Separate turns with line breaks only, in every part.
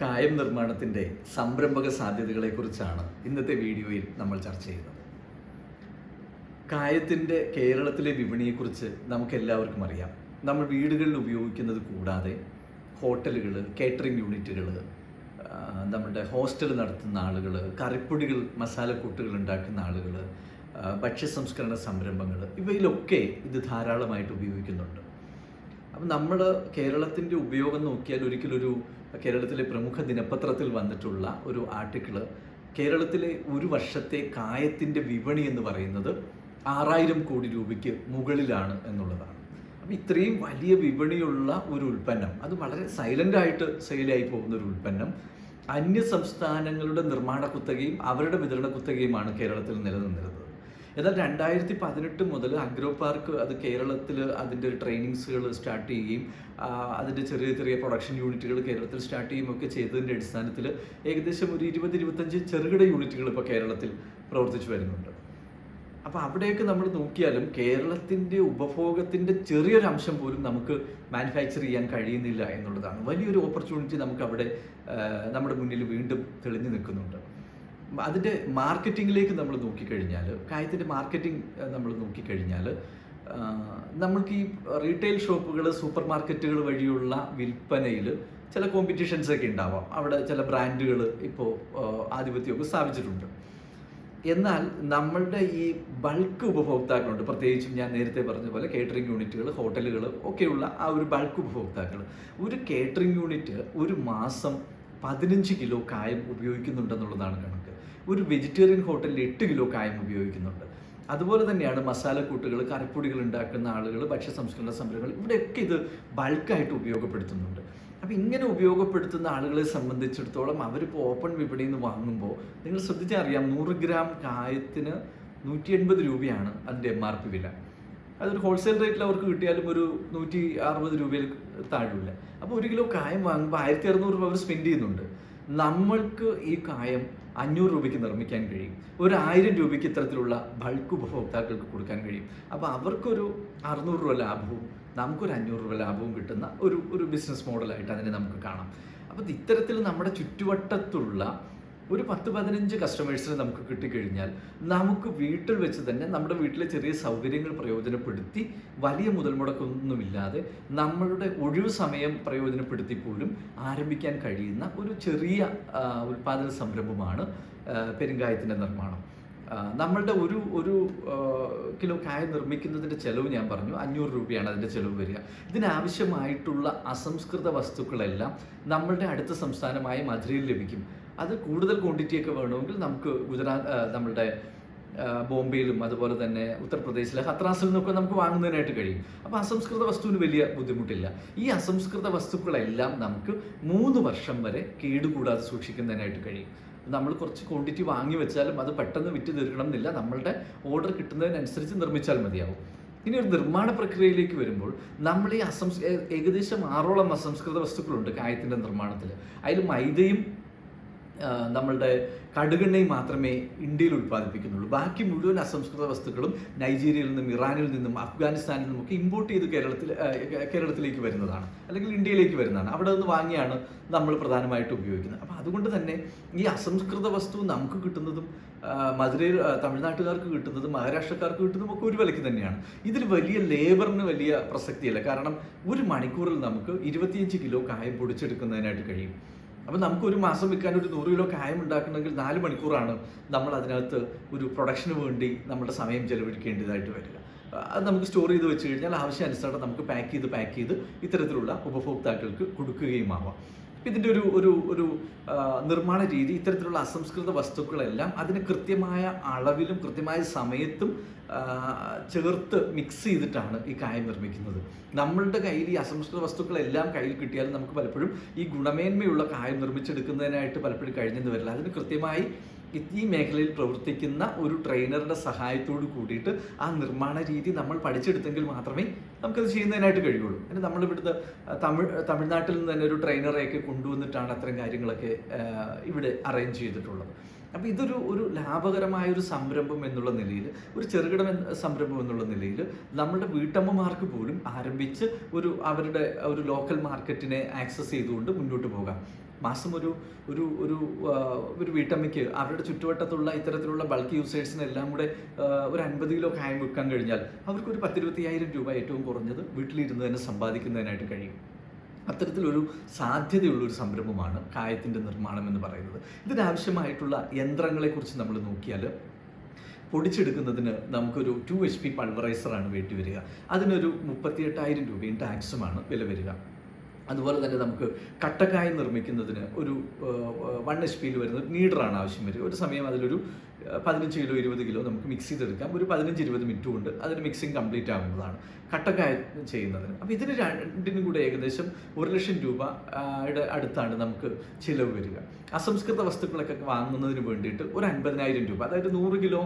കായം നിർമ്മാണത്തിന്റെ സംരംഭക സാധ്യതകളെക്കുറിച്ചാണ് ഇന്നത്തെ വീഡിയോയിൽ നമ്മൾ ചർച്ച ചെയ്യുന്നത്. കായത്തിന്റെ കേരളത്തിലെ വിപണിയെക്കുറിച്ച് നമുക്ക് എല്ലാവർക്കും അറിയാം. നമ്മൾ വീടുകളിൽ ഉപയോഗിക്കുന്നത് കൂടാതെ ഹോട്ടലുകൾ കേറ്ററിംഗ് യൂണിറ്റുകൾ നമ്മുടെ ഹോസ്റ്റൽ നടത്തുന്ന ആളുകൾ കറിപ്പൊടികൾ മസാലക്കൂട്ടുകൾ ഉണ്ടാക്കുന്ന ആളുകൾ ഭക്ഷ്യ സംസ്കരണ സംരംഭങ്ങൾ ഇവയിലൊക്കെ ഇത് ധാരാളമായിട്ട് ഉപയോഗിക്കുന്നുണ്ട്. അപ്പം നമ്മുടെ കേരളത്തിന്റെ ഉപയോഗം നോക്കിയാൽ ഒരിക്കലൊരു കേരളത്തിലെ പ്രമുഖ ദിനപത്രത്തിൽ വന്നിട്ടുള്ള ഒരു ആർട്ടിക്കിൾ കേരളത്തിലെ ഒരു വർഷത്തെ കായത്തിന്റെ വിപണി എന്ന് പറയുന്നത് ആറായിരം കോടി രൂപയ്ക്ക് മുകളിലാണ് എന്നുള്ളതാണ്. അപ്പം ഇത്രയും വലിയ വിപണിയുള്ള ഒരു ഉൽപ്പന്നം അത് വളരെ സൈലന്റായിട്ട് സെയിലായി പോകുന്ന ഒരു ഉൽപ്പന്നം അന്യ സംസ്ഥാനങ്ങളുടെ നിർമ്മാണ കുത്തകയും അവരുടെ വിതരണ കുത്തകയുമാണ് കേരളത്തിൽ നിലനിന്നിരുന്നത്. എന്നാൽ രണ്ടായിരത്തി പതിനെട്ട് മുതൽ അഗ്രോ പാർക്ക് അത് കേരളത്തിൽ അതിന്റെ ട്രെയിനിങ്സുകൾ സ്റ്റാർട്ട് ചെയ്യുകയും അതിന്റെ ചെറിയ ചെറിയ പ്രൊഡക്ഷൻ യൂണിറ്റുകൾ കേരളത്തിൽ സ്റ്റാർട്ട് ചെയ്യുകയും ഒക്കെ ചെയ്തതിന്റെ അടിസ്ഥാനത്തിൽ ഏകദേശം ഒരു ഇരുപത് ഇരുപത്തഞ്ച് ചെറുകിട യൂണിറ്റുകൾ ഇപ്പോൾ കേരളത്തിൽ പ്രവർത്തിച്ചു വരുന്നുണ്ട്. അപ്പോൾ അവിടെയൊക്കെ നമ്മൾ നോക്കിയാലും കേരളത്തിന്റെ ഉപഭോഗത്തിന്റെ ചെറിയൊരു അംശം പോലും നമുക്ക് മാനുഫാക്ചർ ചെയ്യാൻ കഴിയുന്നില്ല എന്നുള്ളതാണ്. വലിയൊരു ഓപ്പർച്യൂണിറ്റി നമുക്ക് അവിടെ നമ്മുടെ മുന്നിൽ വീണ്ടും തെളിഞ്ഞു നിൽക്കുന്നുണ്ട്. അതിന്റെ മാർക്കറ്റിങ്ങിലേക്ക് നമ്മൾ നോക്കിക്കഴിഞ്ഞാൽ കായത്തിന്റെ മാർക്കറ്റിംഗ് നമ്മൾ നോക്കിക്കഴിഞ്ഞാൽ നമ്മൾക്ക് ഈ റീറ്റെയിൽ ഷോപ്പുകൾ സൂപ്പർ മാർക്കറ്റുകൾ വഴിയുള്ള വിൽപ്പനയിൽ ചില കോമ്പറ്റീഷൻസ് ഒക്കെ ഉണ്ടാവാം. അവിടെ ചില ബ്രാൻഡുകൾ ഇപ്പോൾ ആധിപത്യമൊക്കെ സ്ഥാപിച്ചിട്ടുണ്ട്. എന്നാൽ നമ്മളുടെ ഈ ബൾക്ക് ഉപഭോക്താക്കളുണ്ട് പ്രത്യേകിച്ചും ഞാൻ നേരത്തെ പറഞ്ഞ പോലെ കേറ്ററിംഗ് യൂണിറ്റുകൾ ഹോട്ടലുകൾ ഒക്കെയുള്ള ആ ഒരു ബൾക്ക് ഉപഭോക്താക്കൾ. ഒരു കേറ്ററിംഗ് യൂണിറ്റ് ഒരു മാസം പതിനഞ്ച് കിലോ കായം ഉപയോഗിക്കുന്നുണ്ടെന്നുള്ളതാണ് കണക്ക്. ഒരു വെജിറ്റേറിയൻ ഹോട്ടലിൽ എട്ട് കിലോ കായം ഉപയോഗിക്കുന്നുണ്ട്. അതുപോലെ തന്നെയാണ് മസാലക്കൂട്ടുകൾ കറിപ്പൊടികൾ ഉണ്ടാക്കുന്ന ആളുകൾ ഭക്ഷ്യ സംസ്കരണ സംരംഭങ്ങൾ ഇവിടെയൊക്കെ ഇത് ബൾക്കായിട്ട് ഉപയോഗപ്പെടുത്തുന്നുണ്ട്. അപ്പം ഇങ്ങനെ ഉപയോഗപ്പെടുത്തുന്ന ആളുകളെ സംബന്ധിച്ചിടത്തോളം അവരിപ്പോൾ ഓപ്പൺ വിപണിയിൽ നിന്ന് വാങ്ങുമ്പോൾ നിങ്ങൾ ശ്രദ്ധിച്ചാൽ അറിയാം നൂറ് ഗ്രാം കായത്തിന് നൂറ്റി എൺപത് രൂപയാണ് അതിന്റെ എം ആർ പി വില. അതൊരു ഹോൾസെയിൽ റേറ്റിൽ അവർക്ക് കിട്ടിയാലും ഒരു നൂറ്റി അറുപത് രൂപയിൽ താഴെയില്ല അപ്പോൾ ഒരു കിലോ കായം വാങ്ങുമ്പോൾ ആയിരത്തി അറുന്നൂറ് രൂപ അവർ സ്പെൻഡ് ചെയ്യുന്നുണ്ട്. നമ്മൾക്ക് ഈ കായം അഞ്ഞൂറ് രൂപയ്ക്ക് നിർമ്മിക്കാൻ കഴിയും. ഒരു ആയിരം രൂപയ്ക്ക് ഇത്തരത്തിലുള്ള ബൾക്ക് ഉപഭോക്താക്കൾക്ക് കൊടുക്കാൻ കഴിയും. അപ്പോൾ അവർക്കൊരു അറുന്നൂറ് രൂപ ലാഭവും നമുക്കൊരു അഞ്ഞൂറ് രൂപ ലാഭവും കിട്ടുന്ന ഒരു ഒരു ബിസിനസ് മോഡലായിട്ട് അതിനെ നമുക്ക് കാണാം. അപ്പോൾ ഇത്തരത്തിൽ നമ്മുടെ ചുറ്റുവട്ടത്തുള്ള ഒരു പത്ത് പതിനഞ്ച് കസ്റ്റമേഴ്സിന് നമുക്ക് കിട്ടിക്കഴിഞ്ഞാൽ നമുക്ക് വീട്ടിൽ വെച്ച് തന്നെ നമ്മുടെ വീട്ടിലെ ചെറിയ സൗകര്യങ്ങൾ പ്രയോജനപ്പെടുത്തി വലിയ മുതൽ മുടക്കൊന്നുമില്ലാതെ നമ്മളുടെ ഒഴിവ് സമയം പ്രയോജനപ്പെടുത്തി പോലും ആരംഭിക്കാൻ കഴിയുന്ന ഒരു ചെറിയ ഉൽപ്പാദന സംരംഭമാണ് പെരുങ്കായത്തിന്റെ നിർമ്മാണം. നമ്മളുടെ ഒരു ഒരു കിലോ കായ നിർമ്മിക്കുന്നതിന്റെ ചിലവ് ഞാൻ പറഞ്ഞു. അഞ്ഞൂറ് രൂപയാണ് അതിന്റെ ചെലവ് വരിക. ഇതിനാവശ്യമായിട്ടുള്ള അസംസ്കൃത വസ്തുക്കളെല്ലാം നമ്മളുടെ അടുത്ത സംസ്ഥാനമായ മധുരയിൽ ലഭിക്കും. അത് കൂടുതൽ ക്വാണ്ടിറ്റിയൊക്കെ വേണമെങ്കിൽ നമുക്ക് ഗുജറാത്ത് നമ്മളുടെ ബോംബെയിലും അതുപോലെ തന്നെ ഉത്തർപ്രദേശിലെ ഹത്രാസിൽ നിന്നൊക്കെ നമുക്ക് വാങ്ങുന്നതിനായിട്ട് കഴിയും. അപ്പോൾ അസംസ്കൃത വസ്തുവിന് വലിയ ബുദ്ധിമുട്ടില്ല. ഈ അസംസ്കൃത വസ്തുക്കളെല്ലാം നമുക്ക് മൂന്ന് വർഷം വരെ കേടുകൂടാതെ സൂക്ഷിക്കുന്നതിനായിട്ട് കഴിയും. നമ്മൾ കുറച്ച് ക്വാണ്ടിറ്റി വാങ്ങി വെച്ചാലും അത് പെട്ടെന്ന് വിറ്റ് തീർക്കണം എന്നില്ല. നമ്മളുടെ ഓർഡർ കിട്ടുന്നതിനനുസരിച്ച് നിർമ്മിച്ചാൽ മതിയാവും. ഇനി ഒരു നിർമ്മാണ പ്രക്രിയയിലേക്ക് വരുമ്പോൾ നമ്മൾ ഈ അസംസ് ഏകദേശം ആറോളം അസംസ്കൃത വസ്തുക്കളുണ്ട് കായത്തിന്റെ നിർമ്മാണത്തിൽ അതിൽ മൈദയും നമ്മളുടെ കടുകെണ്ണയും മാത്രമേ ഇന്ത്യയിൽ ഉൽപ്പാദിപ്പിക്കുന്നുള്ളൂ. ബാക്കി മുഴുവൻ അസംസ്കൃത വസ്തുക്കളും നൈജീരിയയിൽ നിന്നും ഇറാനിൽ നിന്നും അഫ്ഗാനിസ്ഥാനിൽ നിന്നും ഒക്കെ ഇമ്പോർട്ട് ചെയ്ത് കേരളത്തിൽ കേരളത്തിലേക്ക് വരുന്നതാണ്. അല്ലെങ്കിൽ ഇന്ത്യയിലേക്ക് വരുന്നതാണ്. അവിടെ നിന്ന് വാങ്ങിയാണ് നമ്മൾ പ്രധാനമായിട്ട് ഉപയോഗിക്കുന്നത്. അപ്പോൾ അതുകൊണ്ട് തന്നെ ഈ അസംസ്കൃത വസ്തു നമുക്ക് കിട്ടുന്നതും മധുരയിൽ തമിഴ്നാട്ടുകാർക്ക് കിട്ടുന്നതും മഹാരാഷ്ട്രക്കാർക്ക് കിട്ടുന്നതും ഒക്കെ ഒരു വിലയ്ക്ക് തന്നെയാണ്. ഇതിൽ വലിയ ലേബറിന് വലിയ പ്രസക്തിയല്ല. കാരണം ഒരു മണിക്കൂറിൽ നമുക്ക് ഇരുപത്തിയഞ്ച് കിലോ കായം പൊടിച്ചെടുക്കുന്നതിനായിട്ട് കഴിയും. അപ്പോൾ നമുക്ക് ഒരു മാസം വിൽക്കാൻ ഒരു നൂറ് കിലോ കായം ഉണ്ടാക്കണമെങ്കിൽ നാല് മണിക്കൂറാണ് നമ്മൾ അതിനകത്ത് ഒരു പ്രൊഡക്ഷന് വേണ്ടി നമ്മുടെ സമയം ചെലവഴിക്കേണ്ടതായിട്ട് വരിക. അത് നമുക്ക് സ്റ്റോർ ചെയ്ത് വെച്ച് കഴിഞ്ഞാൽ ആവശ്യാനുസരണം നമുക്ക് പാക്ക് ചെയ്ത് പാക്ക് ചെയ്ത് ഇത്തരത്തിലുള്ള ഉപഭോക്താക്കൾക്ക് കൊടുക്കുകയും ആവാം. ഇതിന്റെ ഒരു ഒരു ഒരു നിർമ്മാണ രീതി ഇത്തരത്തിലുള്ള അസംസ്കൃത വസ്തുക്കളെല്ലാം അതിന് കൃത്യമായ അളവിലും കൃത്യമായ സമയത്തും ചേർത്ത് മിക്സ് ചെയ്തിട്ടാണ് ഈ കായം നിർമ്മിക്കുന്നത്. നമ്മളുടെ കയ്യിൽ ഈ അസംസ്കൃത വസ്തുക്കളെല്ലാം കയ്യിൽ കിട്ടിയാലും നമുക്ക് പലപ്പോഴും ഈ ഗുണമേന്മയുള്ള കായം നിർമ്മിച്ചെടുക്കുന്നതിനായിട്ട് പലപ്പോഴും കഴിഞ്ഞെന്ന് വരില്ല. അതിന് കൃത്യമായി ഈ- മേഖലയിൽ പ്രവർത്തിക്കുന്ന ഒരു ട്രെയിനറുടെ സഹായത്തോട് കൂടിയിട്ട് ആ നിർമ്മാണ രീതി നമ്മൾ പഠിച്ചെടുത്തെങ്കിൽ മാത്രമേ നമുക്കത് ചെയ്യുന്നതിനായിട്ട് കഴിയുള്ളൂ. പിന്നെ നമ്മൾ ഇവിടുത്തെ തമിഴ് തമിഴ്നാട്ടിൽ നിന്ന് തന്നെ ഒരു ട്രെയിനറെയൊക്കെ കൊണ്ടുവന്നിട്ടാണ് അത്തരം കാര്യങ്ങളൊക്കെ ഇവിടെ അറേഞ്ച് ചെയ്തിട്ടുള്ളത്. അപ്പോൾ ഇതൊരു ഒരു ലാഭകരമായ ഒരു സംരംഭം എന്നുള്ള നിലയിൽ ഒരു ചെറുകിട സംരംഭം എന്നുള്ള നിലയിൽ നമ്മുടെ വീട്ടമ്മമാർക്ക് പോലും ആരംഭിച്ച് ഒരു അവരുടെ ഒരു ലോക്കൽ മാർക്കറ്റിനെ ആക്സസ് ചെയ്തുകൊണ്ട് മുന്നോട്ട് പോകാം. മാസം ഒരു ഒരു ഒരു ഒരു വീട്ടമ്മയ്ക്ക് അവരുടെ ചുറ്റുവട്ടത്തുള്ള ഇത്തരത്തിലുള്ള ബൾക്ക് യൂസേഴ്സിനെല്ലാം കൂടെ ഒരു അൻപത് കിലോ കായം വിൽക്കാൻ കഴിഞ്ഞാൽ അവർക്കൊരു പത്തിരുപത്തിയായിരം രൂപ ഏറ്റവും കുറഞ്ഞത് വീട്ടിലിരുന്ന് തന്നെ സമ്പാദിക്കുന്നതിനായിട്ട് കഴിയും. അത്തരത്തിലൊരു സാധ്യതയുള്ള ഒരു സംരംഭമാണ് കായത്തിന്റെ നിർമ്മാണം എന്ന് പറയുന്നത്. ഇതിനാവശ്യമായിട്ടുള്ള യന്ത്രങ്ങളെക്കുറിച്ച് നമ്മൾ നോക്കിയാൽ പൊടിച്ചെടുക്കുന്നതിന് നമുക്കൊരു ടു എച്ച് പി പൾവറൈസറാണ് വേണ്ടി വരിക. അതിനൊരു മുപ്പത്തിയെട്ടായിരം രൂപയും ടാക്സുമാണ് വില വരിക. അതുപോലെ തന്നെ നമുക്ക് കട്ടക്കായ നിർമ്മിക്കുന്നതിന് ഒരു വൺ എച്ച് പിയിൽ വരുന്ന നീഡറാണ് ആവശ്യം വരിക. ഒരു സമയം അതിലൊരു പതിനഞ്ച് കിലോ ഇരുപത് കിലോ നമുക്ക് മിക്സ് ചെയ്തെടുക്കാം. ഒരു പതിനഞ്ച് ഇരുപത് മിനിറ്റ് കൊണ്ട് അതിന് മിക്സിങ് കംപ്ലീറ്റ് ആകുന്നതാണ് കട്ടക്കായ ചെയ്യുന്നതിന്. അപ്പോൾ ഇതിന് രണ്ടിനും കൂടെ ഏകദേശം ഒരു ലക്ഷം രൂപ അടുത്താണ് നമുക്ക് ചിലവ് വരിക. അസംസ്കൃത വസ്തുക്കളൊക്കെ വാങ്ങുന്നതിന് വേണ്ടിയിട്ട് ഒരു അൻപതിനായിരം രൂപ. അതായത് നൂറ് കിലോ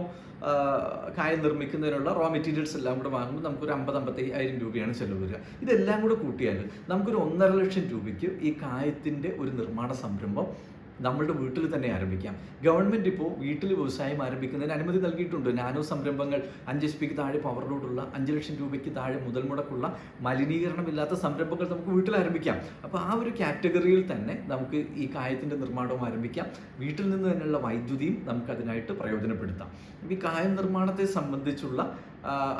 കായ നിർമ്മിക്കുന്നതിനുള്ള റോ മെറ്റീരിയൽസ് എല്ലാം കൂടെ വാങ്ങുമ്പോൾ നമുക്കൊരു അമ്പത് അമ്പത്തയ്യായിരം രൂപയാണ് ചിലവ് വരിക. ഇതെല്ലാം കൂടെ കൂട്ടിയാൽ നമുക്കൊരു ഒന്നര ലക്ഷം രൂപയ്ക്ക് ഈ കായത്തിന്റെ ഒരു നിർമ്മാണ സംരംഭം നമ്മളുടെ വീട്ടിൽ തന്നെ ആരംഭിക്കാം. ഗവൺമെന്റ് ഇപ്പോൾ വീട്ടിൽ വ്യവസായം ആരംഭിക്കുന്നതിന് അനുമതി നൽകിയിട്ടുണ്ട്. നാനോ സംരംഭങ്ങൾ അഞ്ച് എച്ച് പിക്ക് താഴെ പവർ ലോഡുള്ള അഞ്ച് ലക്ഷം രൂപയ്ക്ക് താഴെ മുതൽ മുടക്കുള്ള മലിനീകരണമില്ലാത്ത സംരംഭങ്ങൾ നമുക്ക് വീട്ടിൽ ആരംഭിക്കാം. അപ്പോൾ ആ ഒരു കാറ്റഗറിയിൽ തന്നെ നമുക്ക് ഈ കായത്തിന്റെ നിർമ്മാണവും ആരംഭിക്കാം. വീട്ടിൽ നിന്ന് തന്നെയുള്ള വൈദ്യുതിയും നമുക്ക് അതിനായിട്ട് പ്രയോജനപ്പെടുത്താം. ഈ കായം നിർമ്മാണത്തെ സംബന്ധിച്ചുള്ള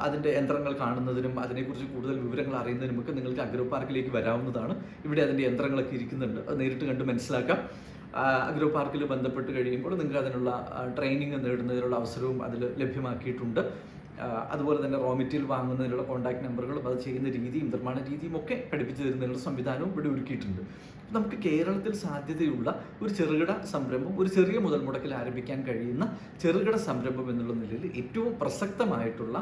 അതിന്റെ യന്ത്രങ്ങൾ കാണുന്നതിനും അതിനെക്കുറിച്ച് കൂടുതൽ വിവരങ്ങൾ അറിയുന്നതിനുമൊക്കെ നിങ്ങൾക്ക് അഗ്രോ പാർക്കിലേക്ക് വരാവുന്നതാണ്. ഇവിടെ അതിന്റെ യന്ത്രങ്ങളൊക്കെ ഇരിക്കുന്നുണ്ട്. അത് നേരിട്ട് കണ്ട് മനസ്സിലാക്കാം. അഗ്രോ പാർക്കിൽ ബന്ധപ്പെട്ട് കഴിയുമ്പോൾ നിങ്ങൾക്ക് അതിനുള്ള ട്രെയിനിങ് നേടുന്നതിനുള്ള അവസരവും അതിൽ ലഭ്യമാക്കിയിട്ടുണ്ട്. അതുപോലെ തന്നെ റോ മെറ്റീരിയൽ വാങ്ങുന്നതിനുള്ള കോൺടാക്ട് നമ്പറുകളും അത് ചെയ്യുന്ന രീതിയും നിർമ്മാണ രീതിയും ഒക്കെ പഠിപ്പിച്ചു തരുന്നതിനുള്ള സംവിധാനവും ഇവിടെ ഒരുക്കിയിട്ടുണ്ട്. നമുക്ക് കേരളത്തിൽ സാധ്യതയുള്ള ഒരു ചെറുകിട സംരംഭം ഒരു ചെറിയ മുതൽ മുടക്കിൽ ആരംഭിക്കാൻ കഴിയുന്ന ചെറുകിട സംരംഭം എന്നുള്ള നിലയിൽ ഏറ്റവും പ്രസക്തമായിട്ടുള്ള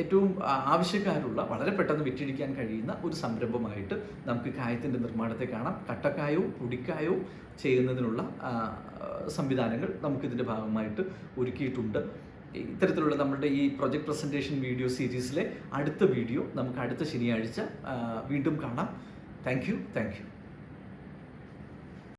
ഏറ്റവും ആവശ്യക്കാരുള്ള വളരെ പെട്ടെന്ന് വിറ്റിടിക്കാൻ കഴിയുന്ന ഒരു സംരംഭമായിട്ട് നമുക്ക് കായത്തിന്റെ നിർമ്മാണത്തെ കാണാം. കട്ടക്കായവും പൊടിക്കായവും ചെയ്യുന്നതിനുള്ള സംവിധാനങ്ങൾ നമുക്കിതിന്റെ ഭാഗമായിട്ട് ഒരുക്കിയിട്ടുണ്ട്. ഇത്തരത്തിലുള്ള നമ്മുടെ ഈ പ്രൊജക്ട് പ്രസന്റേഷൻ വീഡിയോ സീരീസിലെ അടുത്ത വീഡിയോ നമുക്ക് അടുത്ത ശനിയാഴ്ച വീണ്ടും കാണാം. Thank you thank you.